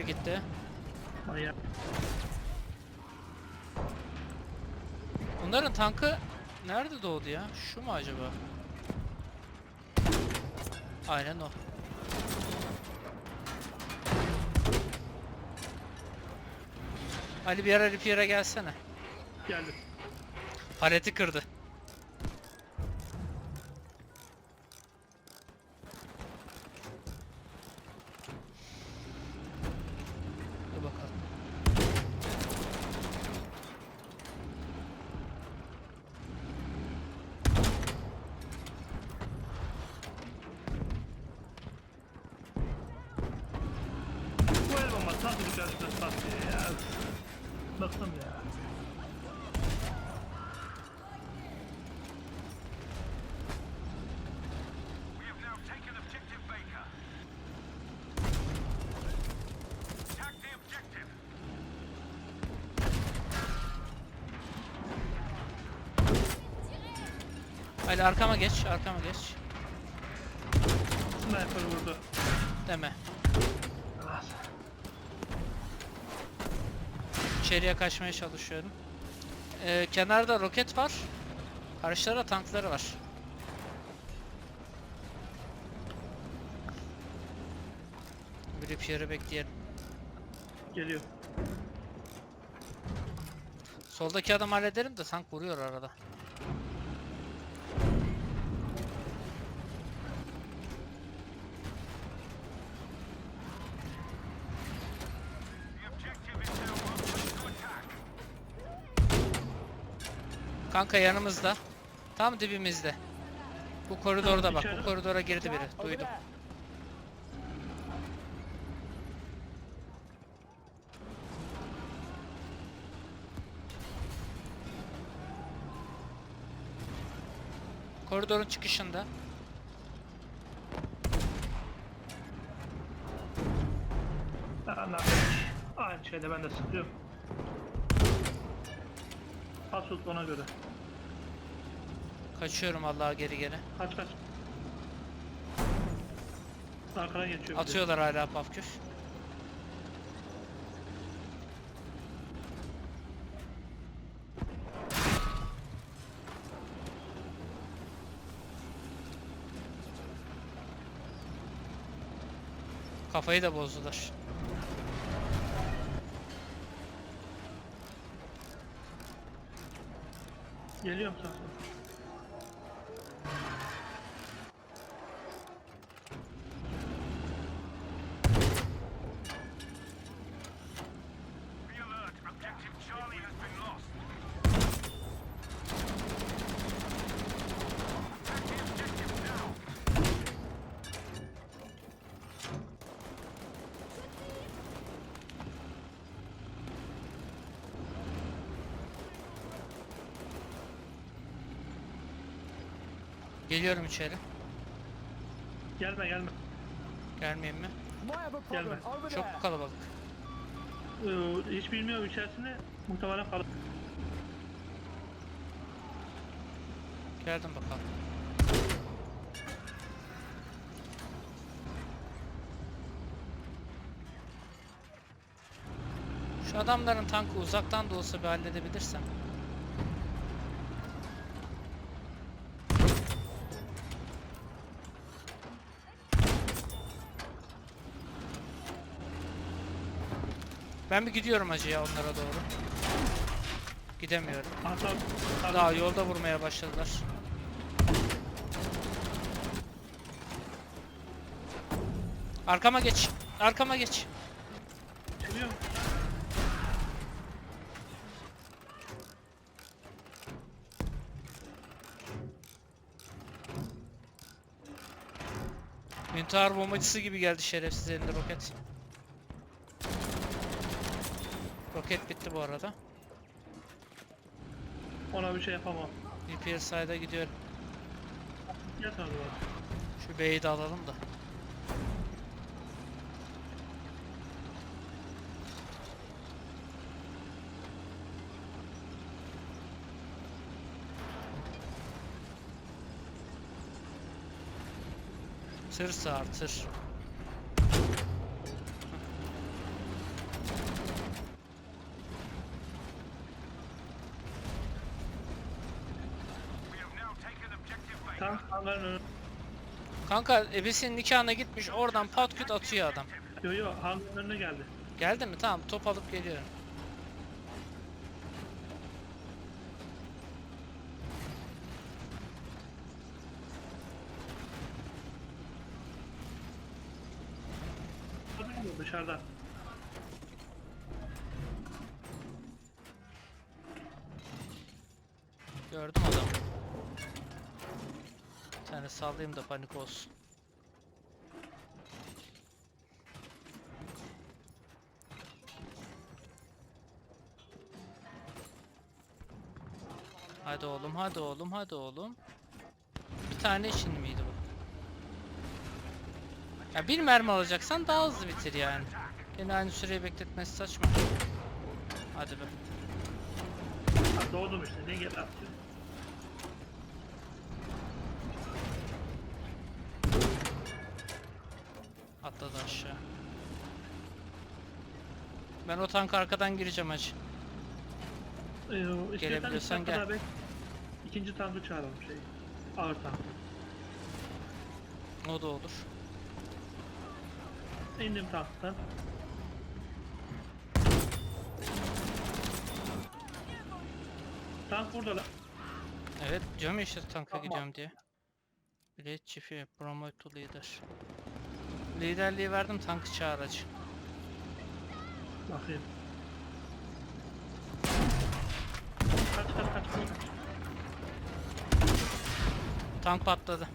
Biri gitti. Manyak. Bunların tankı nerede doğdu ya? Şu mu acaba? Aynen o. Ali bir ara repair'e gelsene. Geldim. Paleti kırdı. Baker. Attack the objective. Ali arkama geç, arkama geç. Sniper vurdu. Deme. İçeriye kaçmaya çalışıyorum. Ee, kenarda roket var. Karşılara tankları var. Bir repair'ı bekleyelim. Geliyor. Soldaki adam hallederim de tank vuruyor arada. Kanka yanımızda. Tam dibimizde. Bu koridorda bak. Bu koridora girdi biri. Duydum. Koridorun çıkışında. Anladım. Aynı şeyde ben de sıkıyorum. Asut ona göre. Kaçıyorum Allah'a geri geri. Kaç kaç. Arkana geçiyor. bir de. Atıyorlar hala pafküf. Kafayı da bozdular. Geliyorum sana. Geliyorum içeri. Gelme gelme. Gelmeyeyim mi? Gelme. Çok kalabalık. Ee, hiç bilmiyorum içerisinde muhtemelen kalır. Geldim bakalım. Şu adamların tankı uzaktan da olsa bir halledebilirsem. Ben bir gidiyorum acıya onlara doğru. Gidemiyorum. Daha yolda vurmaya başladılar. Arkama geç. Arkama geç. Geliyorum. İntihar bombacısı gibi geldi şerefsiz elinde roket. Roket bitti bu arada. Ona bir şey yapamam. Repair side'a gidiyorum. Sana doğru. Şu B'yi de alalım da. Tır sağır tır. Önü. Kanka ebesinin nikahına gitmiş oradan pat küt atıyor adam. Yo yo hangarın önüne geldi. Geldi mi? Tamam top alıp geliyorum. Hadi gidiyor dışarıda. Gördüm adamı. Sallayayım da panik olsun. Hadi oğlum, hadi oğlum, hadi oğlum. Bir tane için miydi bu? Ya bir mermi alacaksan daha hızlı bitir yani. Yine aynı süreyi bekletmesi saçma. Hadi be. Doğdum işte ne gel Atladı aşağı. Ben o tank arkadan gireceğim hacı. Ee, Gelebiliyorsan gel. bek- İkinci tankı çağıralım şey. Ağır tank. O da olur. İndim tanktan. Tank burada lan. Evet diyorum ya işte tanka Tamam. gidiyorum diye. Blade çifi promote to leader. Liderliği verdim tankı çağır. Bakayım. Kaç kaç kaç kaç. Tank patladı.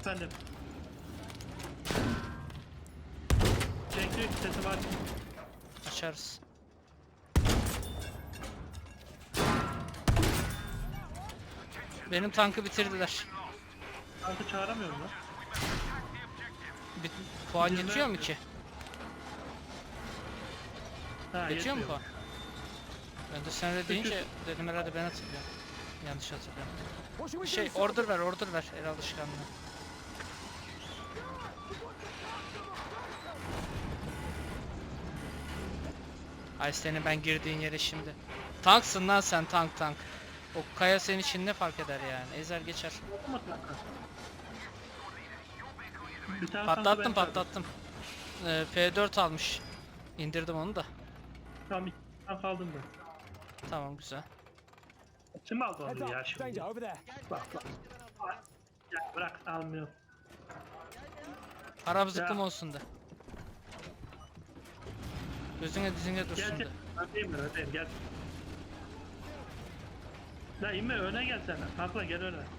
Efendim. Cenk diyor ki sesi var. Açarız. Benim tankı bitirdiler. Tankı çağıramıyorum lan. Bit puan Bitirme yetiyor mu ki? Ha, Yetiyor mu puan? Ben de sen öyle deyince dedim herhalde ben hatırlıyorum. Yanlış hatırlıyorum. Şey order ver order ver el alışkanlığı. Ay senin ben girdiğin yere şimdi. Tanksın lan sen tank tank. O kaya senin için ne fark eder yani? Ezer geçer. Bir tane Patlattım ben patlattım. Ee, F4 almış. İndirdim onu da. Tamam iki tank aldım ben. Tamam güzel. Kim aldı onu ya şimdi? Bak bak. Ya bırak almıyor. Haram zıkkım Ya. olsun da. Gözüne dizine dursun da. gel. Öndeyim ben öndeyim gel. La inme öne gel sen. Tankla gel öne.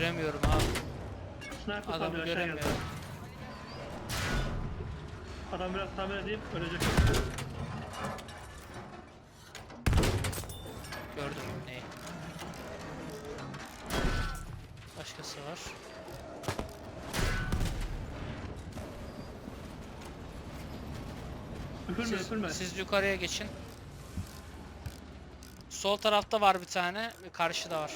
Göremiyorum abi. Sniper Adamı sanıyor aşağı geldi. göremiyorum. Adam biraz tamir edeyim ölecek. Gördüm neyi. Başkası var. Üfürme Siz, üfürme. siz yukarıya geçin. Sol tarafta var bir tane karşıda var.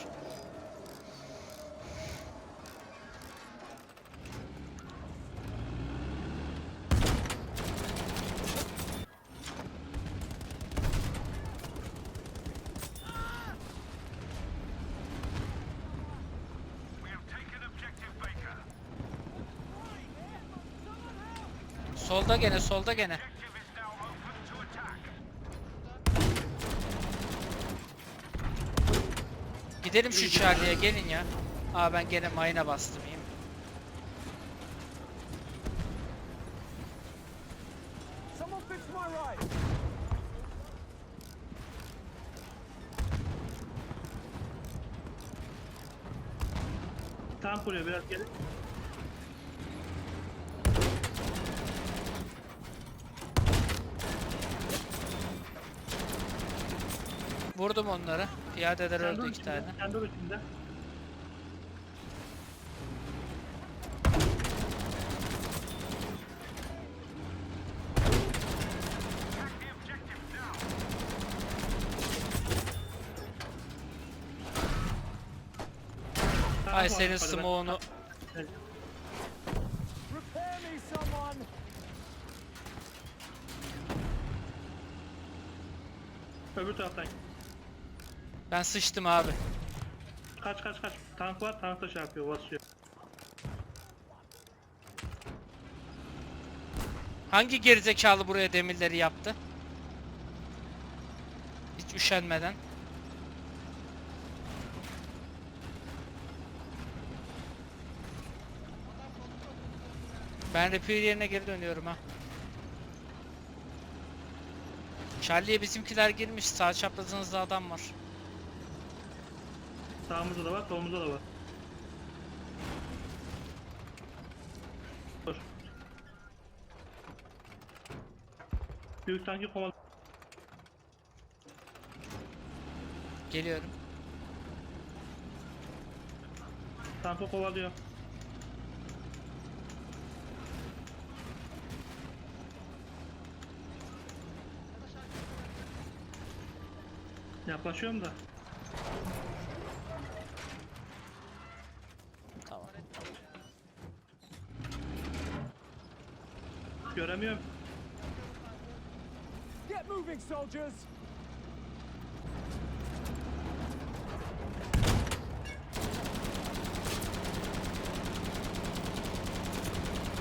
Solda gene, solda gene. Gidelim şu Charlie'ye gelin ya. Aa ben gene mayına bastım. Yiyeyim. Tam buraya biraz gelin. Vurdum onları. Piyadeler Kendi öldü iki içinde, tane. İçinde. Objective now. Tank Ay senin smoke'unu. Ben sıçtım abi. Kaç kaç kaç. Tank var tank da şey yapıyor basıyor. Hangi gerizekalı buraya demirleri yaptı? Hiç üşenmeden. Ben repair yerine geri dönüyorum ha. Charlie'ye bizimkiler girmiş. Sağ çaprazınızda adam var. Sağımızda da var solumuzda da var. Dur. Büyük tanki koval. Geliyorum. Tankı kovalıyor. Yaklaşıyorum da. Tamam. Göremiyorum. Get moving, soldiers!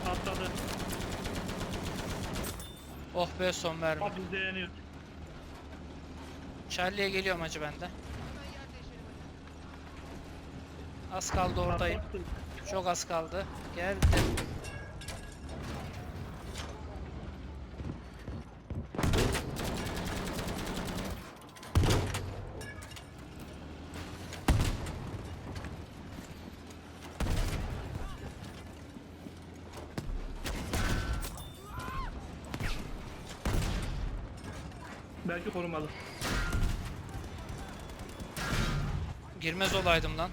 Atladı. Oh be son verme. Abi yeniyor. Charlie'ye geliyorum hacı bende. Az kaldı oradayım. Çok az kaldı. Geldim. Belki korumalı. Girmez olaydım lan.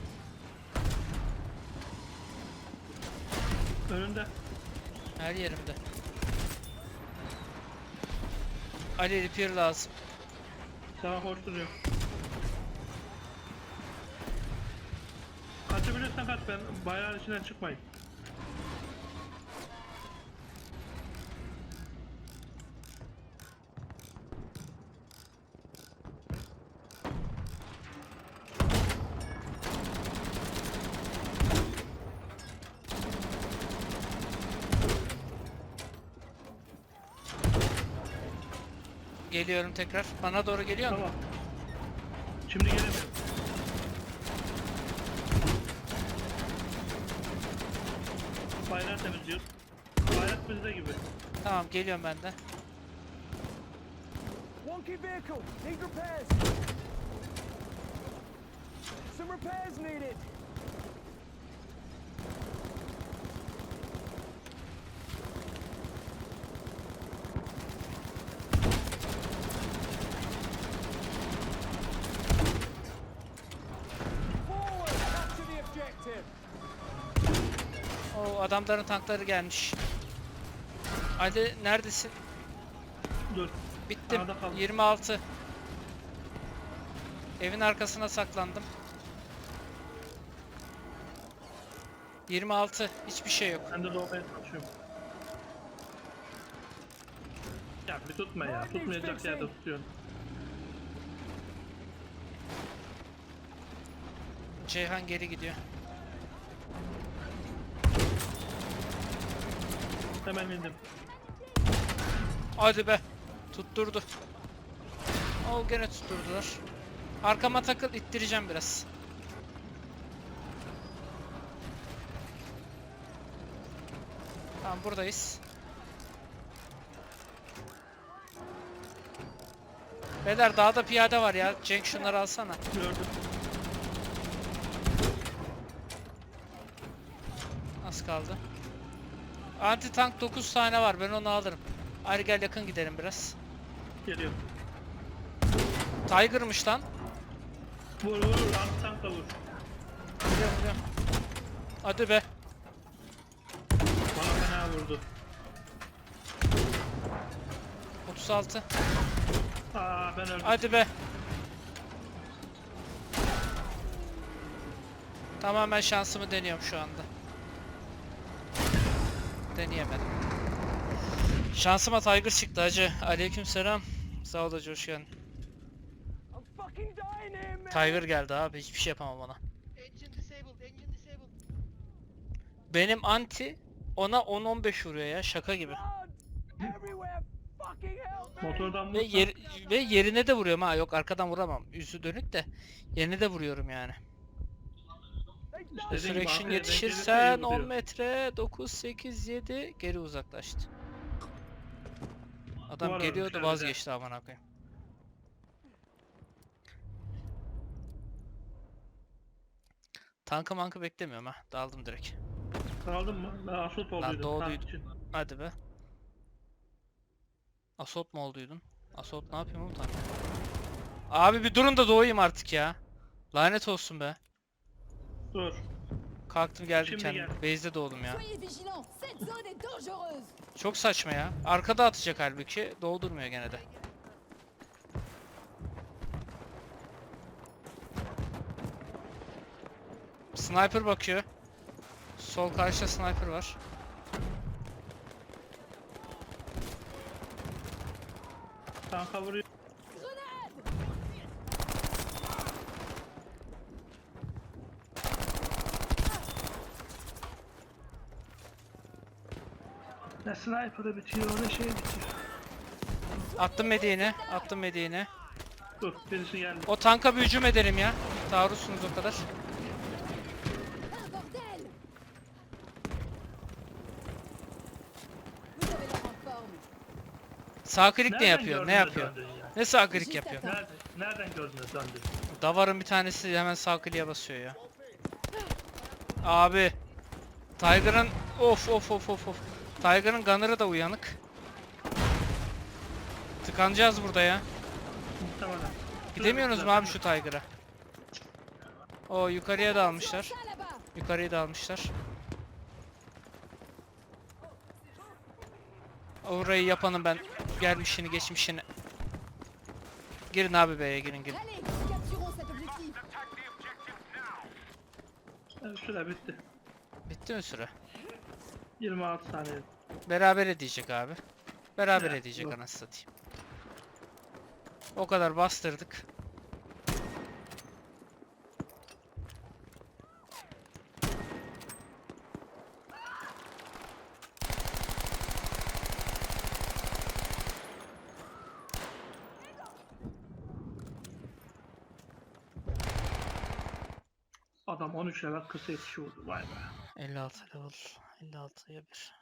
Önünde. Her yerimde. Ali repair lazım. Sana koşturuyor. Kaçabilirsen kaç ben bayrağın içinden çıkmayın. Geliyorum tekrar. Bana doğru geliyor mu? Tamam. Şimdi gelemiyorum. Bayrağı temizliyoruz. Bayrak bizde gibi. Tamam geliyorum ben de. Wonky vehicle! Need repairs! Some repairs needed! Adamların tankları gelmiş. Ali neredesin? Dur. Bittim. Arada kaldım. 26. Evin arkasına saklandım. 26. Hiçbir şey yok. Ben de doğmaya çalışıyorum. Ya bir tutma ya. Tutmayacak yerde tutuyorsun. Ceyhan geri gidiyor. Hemen indim. Hadi be. Tutturdu. O gene tutturdular. Arkama takıl ittireceğim biraz. Tamam buradayız. Beyler dağda piyade var ya. Cenk şunları alsana. Gördüm. az kaldı. Anti tank 9 tane var. Ben onu alırım. Hadi gel yakın gidelim biraz. Geliyor. Tiger'mış lan. Vur vur vur. Anti tank da vur. Vuruyorum, vuruyorum. Hadi be. Bana fena vurdu. 36. Aa ben öldüm. Hadi be. Tamamen şansımı deniyorum şu anda. Deneyemedim. Şansıma Tiger çıktı hacı. Aleykümselam. Sağ ol hacı hoş geldin. Tiger geldi abi hiçbir şey yapamam ona. Engine disabled, engine disabled. Benim anti ona 10-15 vuruyor ya şaka gibi. Motordan Ve, yer, ve yerine de vuruyorum ha yok arkadan vuramam. Yüzü dönük de yerine de vuruyorum yani. They İşte done Dediğim gibi Resurrection yetişirsen gelirse iyi 10 vuruyor. metre 9 8 7 geri uzaklaştı. Adam geliyordu vazgeçti aman koyayım. Tankı mankı beklemiyorum ha. Daldım direkt. Kaldın mı? Ben asult olduydum. doğduydum. Hadi be. Assault mu olduydun? Assault ne yapayım oğlum tank? Abi bir durun da doğayım artık ya. Lanet olsun be. Dur. Kalktım geldim Şimdi kendim. gel. Base'de doğdum ya. Soyez vigilants, cette zone est dangereuse. Çok saçma ya. Arkada atacak halbuki. Doldurmuyor gene de. Sniper bakıyor. Sol karşıda sniper var. Tanka vuruyor. Ne sniper'ı bitiyor ne şey bitiyor. Attım mediğini. Attım mediğini. Dur birisi geldi. O tanka bir hücum edelim ya. Taarruzsunuz o kadar. Sağ klik ne yapıyor? Ne yapıyor? ya? Ne sağ klik yapıyor? attends. Nereden, nereden gördün de döndün? Davarın bir tanesi hemen sağ kliğe basıyor ya. Abi. Tiger'ın of of of of of. Tiger'ın gunner'ı da uyanık. Tıkanacağız burada ya. Muhtemelen. Gidemiyorsunuz mu abi şu Tiger'a? O yukarıya da almışlar. Yukarıyı da almışlar. Orayı yapanım ben. Gelmişini geçmişini. Girin abi B'ye girin girin. Evet, süre bitti. Bitti mi süre? 26 saniye. Beraber edecek abi. Beraber Evet, edecek bu. anasını satayım. O kadar bastırdık. Adam 13 level kısa yetişi vurdu. Vay be. 56 level. 56'ya 1.